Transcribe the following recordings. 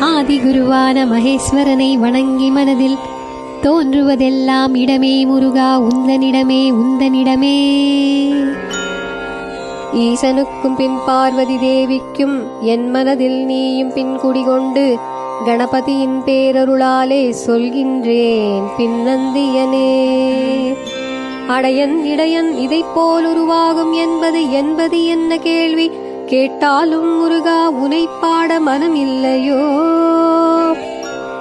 ஆதிகுருவான மகேஸ்வரனை வணங்கி மனதில் தோன்றுவதெல்லாம் இடமே முருகா உந்தனிடமே உந்தனிடமே. ஈசனுக்கும் பின் பார்வதி தேவிக்கும் என் மனதில் நீயும் பின் குடிகொண்டு கணபதியின் பேரருளாலே சொல்கின்றேன் பின்னந்தியனே. அடையன் இடையன் இதைப் போல் உருவாகும் என்பது என்பது என்ன கேள்வி? கேட்டாலும் முருகா உனை பாட மனம் இல்லையோ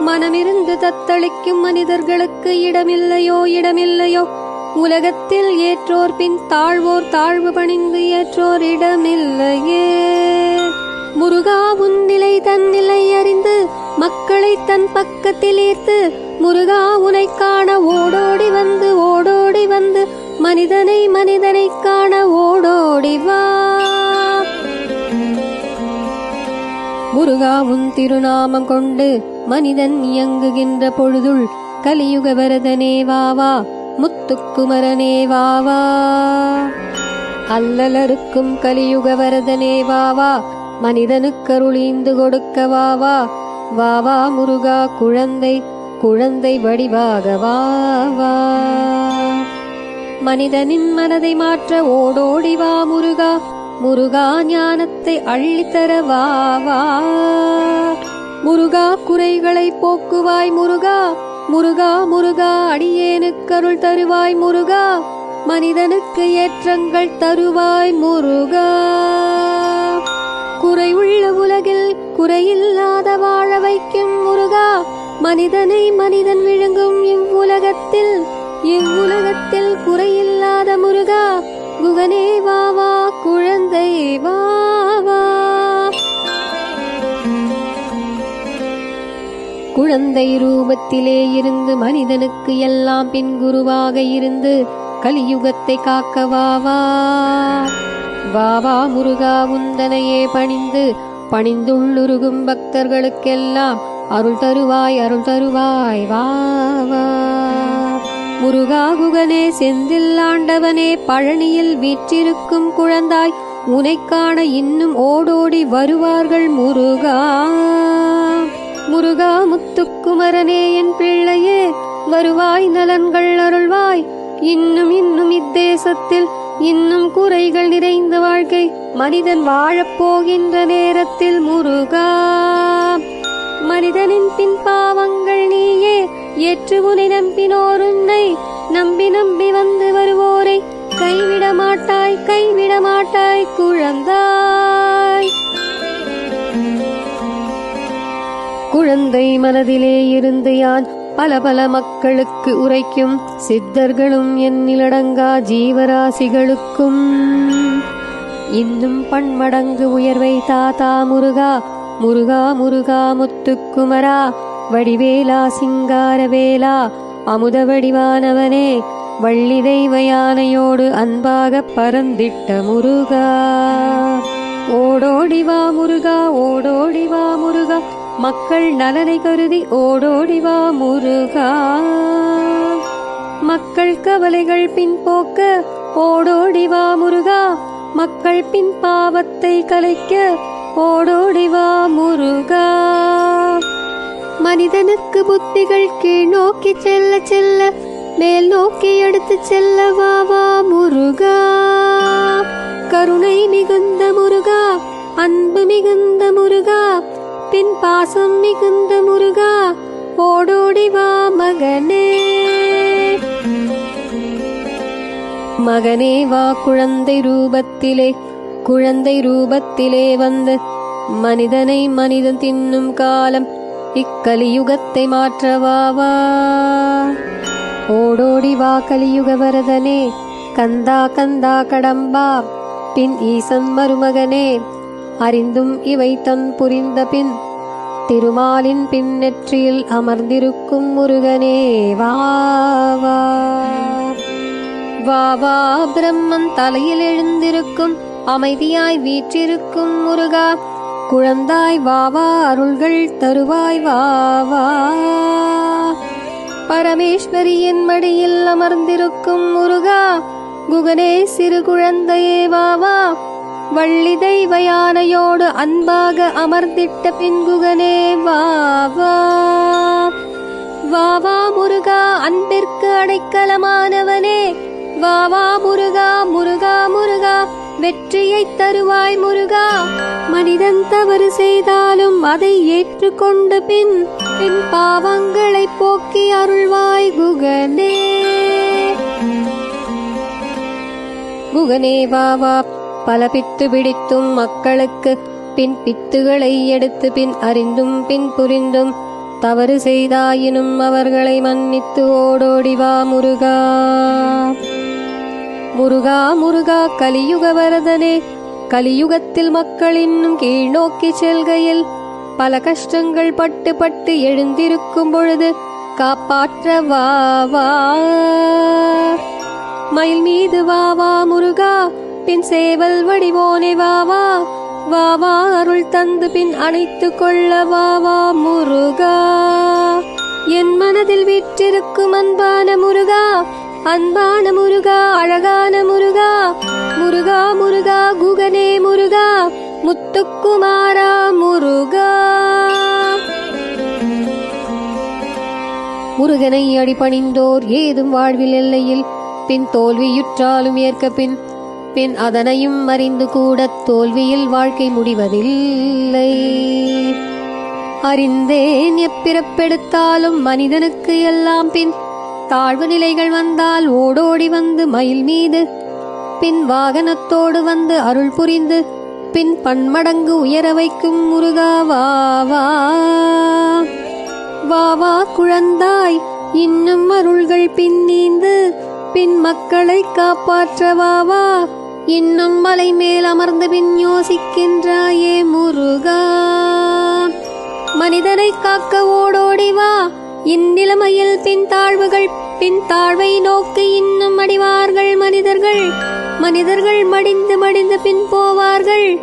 மனமிருந்து தத்தளிக்கும் மனிதர்களுக்கு இடமில்லையோ? இடமில்லையோ? உலகத்தில் ஏற்றோர் பின் தாழ்வோர் தாழ்வு பணிந்து ஏற்றோர் இடமில்லையே. முருகா உன் நிலை தன் நிலை அறிந்து மக்களை தன் பக்கத்தில் ஈர்த்து முருகா உனை காண ஓடோடி வந்து ஓடோடி வந்து மனிதனை மனிதனை காண ஓடோடி முருகாவும் திருநாமம் கொண்டு மனிதன் இயங்குகின்ற பொழுதுள் கலியுக வரதனே வாவா முத்துக்குமரனே வாவா அல்லலருக்கும் கலியுக வரதனே வாவா மனிதனுக்கருளீந்து கொடுக்க வாவா வாவா முருகா குழந்தை குழந்தை வடிவாக வாவா மனிதனின் மனதை மாற்ற ஓடோடி வா முருகா முருகா ஞானத்தை அள்ளித்தர வா முருகா குறைகளை போக்குவாய் முருகா முருகா முருகா அடியேனுக்கு அருள் தருவாய் முருகா மனிதனுக்கு ஏற்றங்கள் தருவாய் முருகா. குறையுள்ள உலகில் குறையில்லாத வாழ வைக்கும் முருகா மனிதனை மனிதன் விழுங்கும் இவ்வுலகத்தில் இவ்வுலகத்தில் குறையில்லாத முருகா குகனே வா வா குழந்தை வா வா. குழந்தை ரூபத்திலே இருந்து மனிதனுக்கு எல்லாம் பின் குருவாக இருந்து கலியுகத்தை காக்க வா வா. முருகா உந்தனையே பணிந்து பணிந்துள்ளுருகும் பக்தர்களுக்கெல்லாம் அருள் தருவாய் அருள் தருவாய். வா. முருகாகுகனே செந்தில் ஆண்டவனே பழனியில் வீற்றிருக்கும் குழந்தாய் உனைக்கான இன்னும் ஓடோடி வருவார்கள் முருகா. முருகா முத்துக்குமரனே என் பிள்ளையே வருவாய் நலன்கள் அருள்வாய். இன்னும் இன்னும் இத்தேசத்தில் இன்னும் குறைகள் நிறைந்த வாழ்க்கை மனிதன் வாழப்போகின்ற நேரத்தில் முருகா. மனிதனின் பின் பாவங்கள் நீயே ஏற்று உனை நம்பினோர் உன்னை நம்பி நம்பி வந்து வருவோரை. கைவிட மாட்டாய் கைவிட மாட்டாய் குழந்தாய். குழந்தை மனதிலே இருந்து யான் பல பல மக்களுக்கு உரைக்கும். சித்தர்களும் எண்ணிலடங்கா ஜீவராசிகளுக்கும். இன்னும் பன்மடங்கு உயர்வை தாத்தா முருகா முருகா முருகா முத்துக்குமரா. வடிவேலா சிங்காரவேலா அமுத வடிவானவனே வள்ளி தெய்வ யானையோடு அன்பாக பறந்திட்ட முருகா. ஓடோடிவா முருகா ஓடோடிவா முருகா மக்கள் நலனை கருதி ஓடோடிவா முருகா. மக்கள் கவலைகள் பின்போக்க ஓடோடிவா முருகா மக்கள் பின் பாவத்தை கலைக்க ஓடோடிவா முருகா. மனிதனுக்கு புத்திகள் கீழ் நோக்கி செல்ல செல்ல மேல் நோக்கி எடுத்து செல்ல வாவா முருகா. கருணை மிகுந்த முருகா அன்பு மிகுந்த முருகா பின் பாசம் மிகுந்த முருகா ஓடோடி வா மகனே. மகனே வா குழந்தை ரூபத்திலே குழந்தை ரூபத்திலே வந்து மனிதனை மனிதன் தின்னும் காலம் இக்கலியுகத்தை மாற்றவாவா? ஓடோடி வா கலியுக வரதனே கந்தா கந்தா கடம்பா பின் ஈசன் மருமகனே அறிந்தும் இவை தன் புரிந்த பின் திருமாலின் பின்னெற்றியில் அமர்ந்திருக்கும் முருகனே வா வா. வா வா பிரம்மன் தலையில் எழுந்திருக்கும் அமைதியாய் வீற்றிருக்கும் முருகா குழந்தாய் வாவா அருள்கள் தருவாய் வாவா பரமேஸ்வரியின் மடியில் அமர்ந்திருக்கும் முருகா குகனே சிறு குழந்தையே வாவா வள்ளி தெய்வ யானையோடு அன்பாக அமர்ந்திட்ட பின் குகனே வாவா வாவா முருகா அன்பிற்கு அடைக்கலமானவனே. வாவா முருகா முருகா முருகா. வெற்றியை தருவாய் முருகா. மனிதன் தவறு செய்தாலும் அதை ஏற்றுக்கொண்டு பின் பின் பாவங்களை போக்கி அருள்வாய் குகனே. குகனே வா வா. பல பித்து பிடித்தும் மக்களுக்கு பின் பித்துகளை எடுத்து பின் அறிந்தும் பின் புரிந்தும் தவறு செய்தாயினும் அவர்களை மன்னித்து ஓடோடி வா முருகா. முருகா முருகா கலியுக வரதனே கலியுகத்தில் மக்கள் இன்னும் கீழ் நோக்கி செல்கையில் பல கஷ்டங்கள் பட்டு பட்டு எழுந்திருக்கும் பொழுது காப்பாற்ற வா வா. மயில் மீது வா வா முருகா. பின் சேவல் வடிவோனே வா வா. வா வா அருள் தந்து பின் அணைத்து கொள்ள வா வா முருகா. என் மனதில் வீற்றிருக்கும் அன்பான முருகா அன்பான முருகா அழகான முருகா முருகா முருகா குகனே முருகா முத்துக்குமாரா முருகா. முருகனை அடிபணிந்தோர் ஏதும் வாழ்வில் எல்லையில் பின் தோல்வியுற்றாலும் ஏற்க பின் பின் அதனையும் அறிந்து கூட தோல்வியில் வாழ்க்கை முடிவதில்லை. அறிந்தேன் எப்பிறப்பெடுத்தாலும் மனிதனுக்கு எல்லாம் பின் தாழ்வு நிலைகள் வந்தால் ஓடோடி வந்து மயில் மீது. பின் வாகனத்தோடு வந்து அருள் புரிந்து பின் பன்மடங்கு உயர வைக்கும் முருகா வா வா. வா வா குழந்தாய் இன்னும் அருள்கள் பின் நீந்து பின் மக்களை காப்பாற்ற இன்னும் மலை மேல் அமர்ந்து பின் யோசிக்கின்றாயே முருகா. மனிதனை காக்க ஓடோடி வா இந்நிலைமையில் பின் தாழ்வுகள் பின் தாழ்வை நோக்கி இன்னும் அடிவார்கள் மனிதர்கள். மனிதர்கள் மடிந்து மடிந்து பின் போவார்கள்.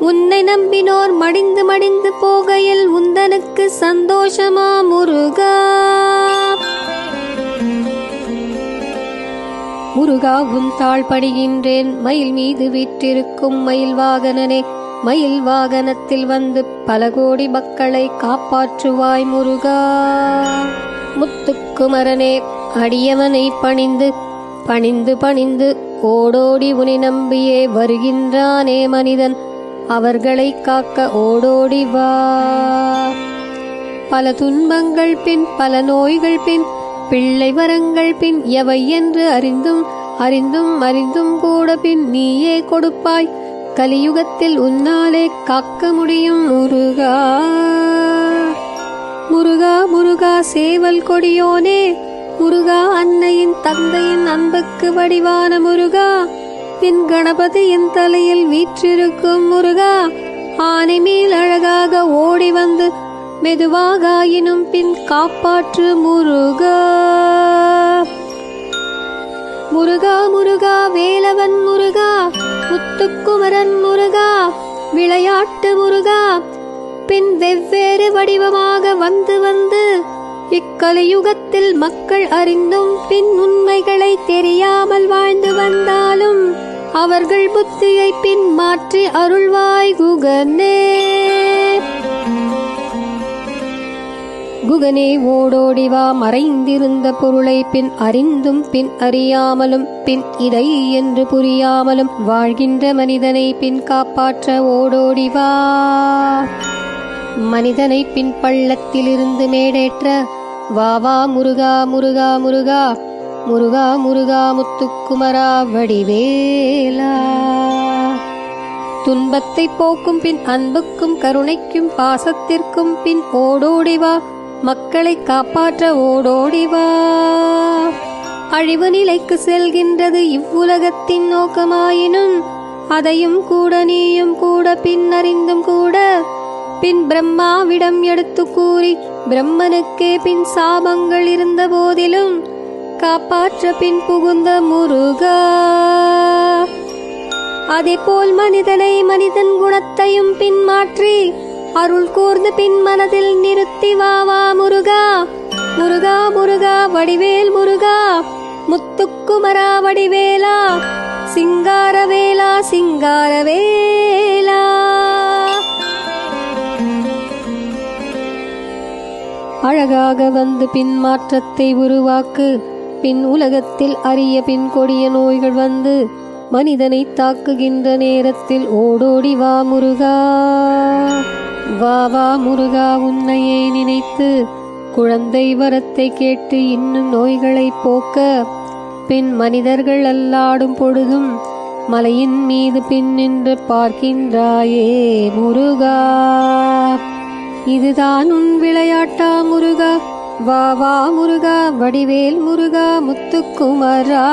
உன்னை நம்பினோர் மடிந்து மடிந்து போகையில் உந்தனுக்கு சந்தோஷமா முருகா? முருகாவும் தாழ்படுகின்றேன். மயில் மீது வீற்றிருக்கும் மயில் வாகனனே மயில் வாகனத்தில் வந்து பல கோடி மக்களை காப்பாற்றுவாய் முருகா. முத்துக்குமரனே அடியவனை பணிந்து பணிந்து பணிந்து ஓடோடி உனை நம்பியே வருகின்றானே மனிதன். அவர்களை காக்க ஓடோடி வா. பல துன்பங்கள் பின் பல நோய்கள் பின் பிள்ளை வரங்கள் பின் எவை என்று அறிந்தும் அறிந்தும் அறிந்தும் கூட பின் நீயே கொடுப்பாய். கலியுகத்தில் உன்னாலே காக்க முடியும் முருகா. முருகா முருகா சேவல் கொடியோனே. முருகா அன்னையின் தந்தையின் அன்புக்கு வடிவான முருகா. பின் கணபதியின் தலையில் வீற்றிருக்கும் முருகா. ஆனை மேல் அழகாக ஓடி வந்து மெதுவாகாயினும் பின் காப்பாற்று முருகா. முருகா முருகா வேலவன் முருகா முத்துக்குமரன் முருகா விளையாட்டு முருகா பின் வெவ்வேறு வடிவமாக வந்து வந்து இக்கலியுகத்தில் மக்கள் அறிந்தும் பின் உண்மைகளை தெரியாமல் வாழ்ந்து வந்தாலும் அவர்கள் புத்தியை பின் மாற்றி அருள்வாய் குகனே. முருகனே ஓடோடி வா. மறைந்திருந்த பொருளை பின் அறிந்தும் பின் அறியாமலும் பின் இதை என்று புரியாமலும் வாழ்கின்ற மனிதனை பின் காப்பாற்ற ஓடோடி வா. மனிதனை பின் பள்ளத்திலிருந்து மேடேற்ற வா வா முருகா முருகா முருகா முருகா முருகா முத்துக்குமரா வடிவேலா. துன்பத்தை போக்கும் பின் அன்புக்கும் கருணைக்கும் பாசத்திற்கும் பின் ஓடோடி வா. மக்களை காப்பாற்ற ஓடோடிவா அழிவு நிலைக்கு செல்கின்றது இவ்வுலகத்தின் நோக்கமாயினும் அதையும் கூட நீயும் கூட பின்னறிந்தும் கூட பின் பிரம்மாவிடம் எடுத்து கூறி பிரம்மனுக்கே பின் சாபங்கள் இருந்த போதிலும் காப்பாற்ற பின் புகுந்த முருகா. அதேபோல் மனிதனை மனிதன் குணத்தையும் பின்மாற்றி அருள் கூர்ந்து பின் மனதில் நிறுத்தி வா வா முருகா. முருகா முருகா வடிவேல் முருகா. முத்துக்குமரா வடிவேலா. சிங்காரவேலா சிங்காரவேலா அழகாக வந்து பின் மாற்றத்தை உருவாக்கு. பின் உலகத்தில் அரிய பின் கொடிய நோய்கள் வந்து மனிதனை தாக்குகின்ற நேரத்தில் ஓடோடி வா முருகா. வா வா முருகா உன்னையே நினைத்து குழந்தை வரத்தை கேட்டு இன்னும் நோய்களை போக்க பின் மனிதர்கள் அல்லாடும் பொழுதும் மலையின் மீது பின் நின்று பார்க்கின்றாயே முருகா. இதுதான் உன் விளையாட்டா முருகா? வா வா முருகா வடிவேல் முருகா முத்துக்குமரா.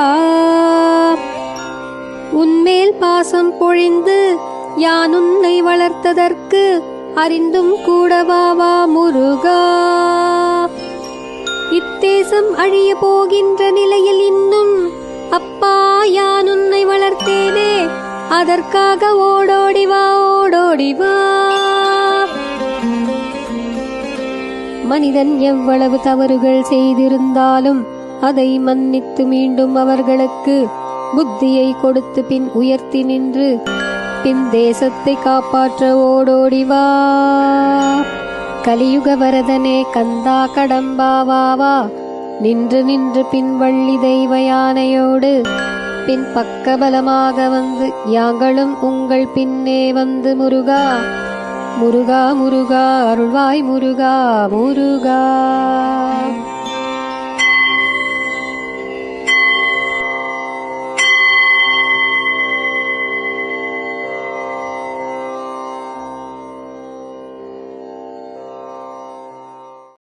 உன்மேல் பாசம் பொழிந்து யான் உன்னை வளர்த்ததற்கு அறிந்தும் கூடவாவா முருகா? இத்தேசம் அழிய போகின்ற நிலையில் இன்னும் அப்பா யான் உன்னை வளர்த்தேனே? அதற்காக ஓடோடிவா ஓடோடிவா மனிதன் எவ்வளவு தவறுகள் செய்திருந்தாலும் அதை மன்னித்து மீண்டும் அவர்களுக்கு புத்தியை கொடுத்து பின் உயர்த்தி நின்று பின் தேசத்தை காப்பாற்ற ஓடோடிவா கலியுக வரதனே கந்தா கடம்பாவாவா நின்று நின்று பின் வள்ளி தெய்வ யானையோடு பின் பக்கபலமாக வந்து யாங்களும் உங்கள் பின்னே வந்து முருகா. முருகா முருகா அருள்வாய் முருகா முருகா.